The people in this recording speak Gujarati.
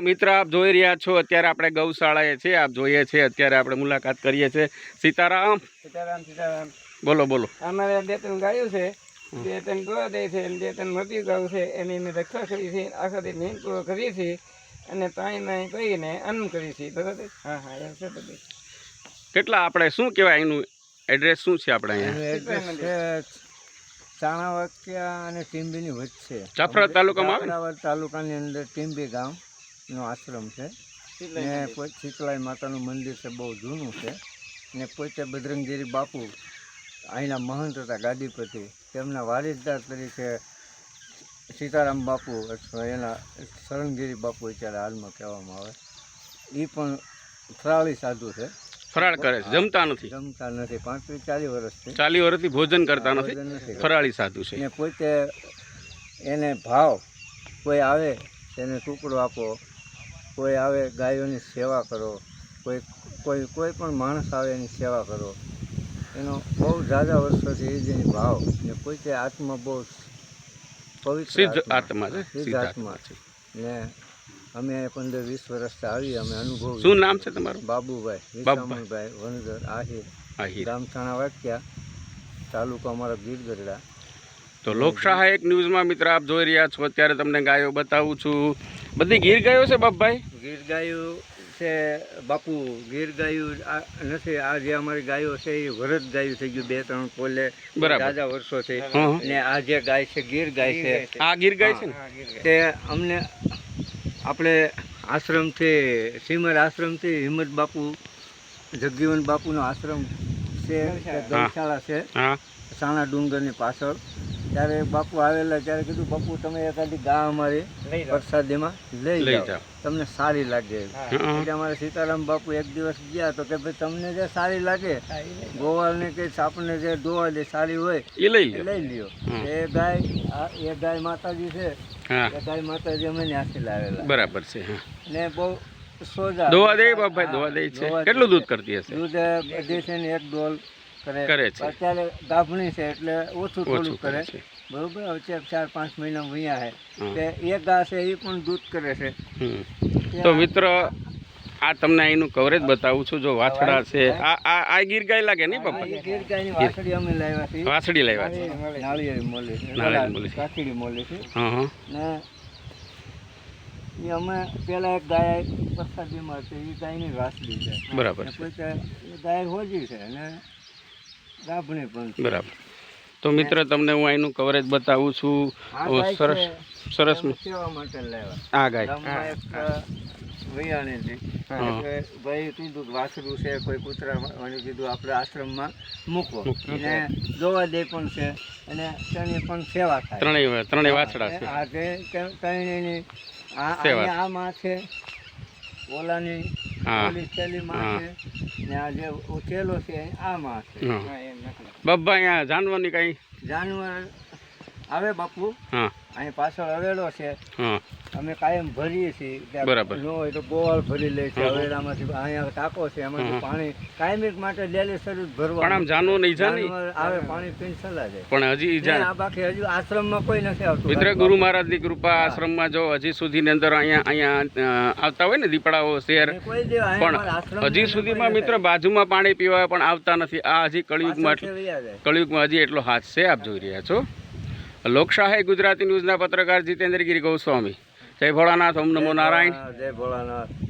તો મિત્ર આપ જોઈ રહ્યા છો અત્યારે આપણે ગૌશાળાએ છે આપ જોઈએ છે અત્યારે આપણે મુલાકાત કરીએ છીએ. સીતારામ. સીતારામ સીતારામ. બોલો બોલો. અમારે બે ત્રણ ગાયું છે બે ત્રણ ગોળા દે છે બે ત્રણ મોટી ગાયું છે એની અમે રક્ષા કરી છે આખા દી મેન પૂરો કરીએ છીએ અને પાણી પાણી કરીને અન્ન કરીએ છીએ. બરાબર? હા હા એમ છે બધું. કેટલા આપણે શું કહેવાય એનું એડ્રેસ શું છે આપણે અહીંયા? ચાણાવાક્યા અને ટીંબીની વચ્ચે. જાફરાબાદ તાલુકામાં આવે? તાલુકાની અંદર ટીંબી ગામનો આશ્રમ છે. ને કોઈ શીતળાઈ માતાનું મંદિર છે બહુ જૂનું છે. ને પોતે બજરંગગીરી બાપુ અહીંના મહંત હતા ગાદીપતિ. તેમના વારિસદાર તરીકે સીતારામ બાપુ અથવા એના શરણગીરી બાપુ અત્યારે હાલમાં કહેવામાં આવે. એ પણ ફરાળી સાધુ છે. ફરાળ કરે છે જમતા નથી. જમતા નથી. પાંત્રીસ ચાલીસ વર્ષથી. ચાલી વર્ષથી ભોજન કરતા નથી. ફરાળી સાધુ છે. ને પોતે એને ભાવ કોઈ આવે તેને ટુકડો આપો કોઈ આવે ગાયોની સેવા કરો કોઈ કોઈ કોઈ પણ માણસ આવે એની સેવા કરો. એનો બહુ ઝાઝા વર્ષોથી એ જેની ભાવ ને પોતે આત્મા બહુ પવિત્ર આત્મા. છે સિદ્ધ આત્મા છે. ને અમે પંદર વીસ વર્ષથી આવી અમે અનુભવ. શું નામ છે તમારું? બાબુભાઈ બાબુભાઈ. વિસામણભાઈ વણઝર આહિર. આહિર. ગામ થાણા વાક્યા તાલુકો અમારો ગીર ગઢડા તો લોકશાહ એક ન્યૂઝમાં મિત્ર આપ જોઈ રહ્યા છો અત્યારે તમને ગાયો બતાવું છું. બધી ગીર ગાયો છે બાપભાઈ? ગીર ગાયું છે બાપુ ગીર ગાયું નથી આ જે અમારી ગાયો છે એ વરદ ગાયું થઈ ગયું બે ત્રણ બરાબર. તાજા વર્ષો છે અને આ જે ગાય છે ગીર ગાય છે. આ ગીર ગાય છે ને. તે અમને આપણે આશ્રમથી શ્રીમદ આશ્રમથી હિંમત બાપુ જગજીવન બાપુનો આશ્રમ છે ગૌશાળા છે. સાણા ડુંગરની પાછળ. ત્યારે બાપુ આવેલા ત્યારે કીધું બાપુ તમે એકાદી ગા અમારી લઈ પ્રસાદીમાં લઈ જાઓ. તમને સારી લાગે એટલે અમારે સીતારામ બાપુ એક દિવસ ગયા તો કે ભાઈ તમને જે સારી લાગે ગોવાળને કે સાપને જે દોવા જે સારી હોય એ લઈ લ્યો. લઈ લ્યો. એ ગાય એ ગાય માતાજી છે એ ગાય માતાજી અમે ન્યાસી લાવેલા. બરાબર છે ને બહુ સોજા દોવા દે બાપભાઈ દોવા દે છે. કેટલું દૂધ કરતી હશે? દૂધ છે ને એક ડોલ કરે. છે. અત્યારે ગાભણી છે એટલે ઓછું થોડું કરે. બરોબર? હવે ચાર પાંચ મહિના વયા છે તે એક ગા છે એ પણ દૂધ કરે છે. તો મિત્ર આ તમને અહીંનું કવરેજ બતાવું છું. જો વાછડા છે. આ આ આ ગીર ગાય લાગે નહીં પપ્પા? ગીર ગાયની વાછડી અમે લાવ્યા છે વાછડી લાવ્યા છે. નાળિયેરી મોલે છે. નાળિયેરી મોલે છે. કાકડી મોલે છે. હા હા. ને એ અમે પેલા એક ગાય પ્રસાદીમાં છે એ ગાયની વાછડી છે. બરાબર ને છે ગાય હોજી છે અને છે બરાબર. તો મિત્ર તમને હું અહીંનું કવરેજ બતાવું છું. સરસ સરસ અમે સેવા માટે લાવ્યા આ ગાય. ભાઈ કીધું કે વાસરું છે કોઈ કૂતરા કીધું આપણે આશ્રમમાં મૂકો. અને જોવા દે પણ છે અને તેની પણ સેવા થાય. ત્રણેય ત્રણેય વાછડા છે. આ જે તે- ત્રણેયની આ. આ માં છે ઓલાની. ઓલી માં છે. ઉછેલો છે આ માં છે હા. હા, એમ નથી. અહીંયા જાનવરની કાંઈ? જાનવર આવે બાપુ. અહીં પાછળ અવેડો છે. અમે કાયમ ભરીએ છીએ. બરાબર. ન હોય તો ગોવાળ ભરી લે છે. હા. અહીંયા ટાંકો છે. એમાંથી પાણી કાયમિક માટે ડેલી શરૂ ભરવા પણ આમ જાનવર નહીં જા આવે પાણી પીને ચલા જાય પણ હજી ઈજા આ બાકી હજુ આશ્રમમાં કોઈ નથી આવતું. મિત્ર ગુરુ મહારાજની કૃપા આશ્રમમાં જો હજી સુધીની અંદર અહીંયા અહીંયા આવતા હોય ને દીપડાઓ શેર. પણ હજી સુધીમાં મિત્ર બાજુમાં પાણી પીવા પણ આવતા નથી. આ હજી કળિયુગમાં. કળિયુગમાં હજી એટલો હાથ છે આપ જોઈ રહ્યા છો. લોકશાહી ગુજરાતી ન્યૂઝના પત્રકાર જીતેન્દ્રગીરી ગોસ્વામી. જય ભોળાનાથ ઓમ નમો નારાયણ. જય ભોળાનાથ.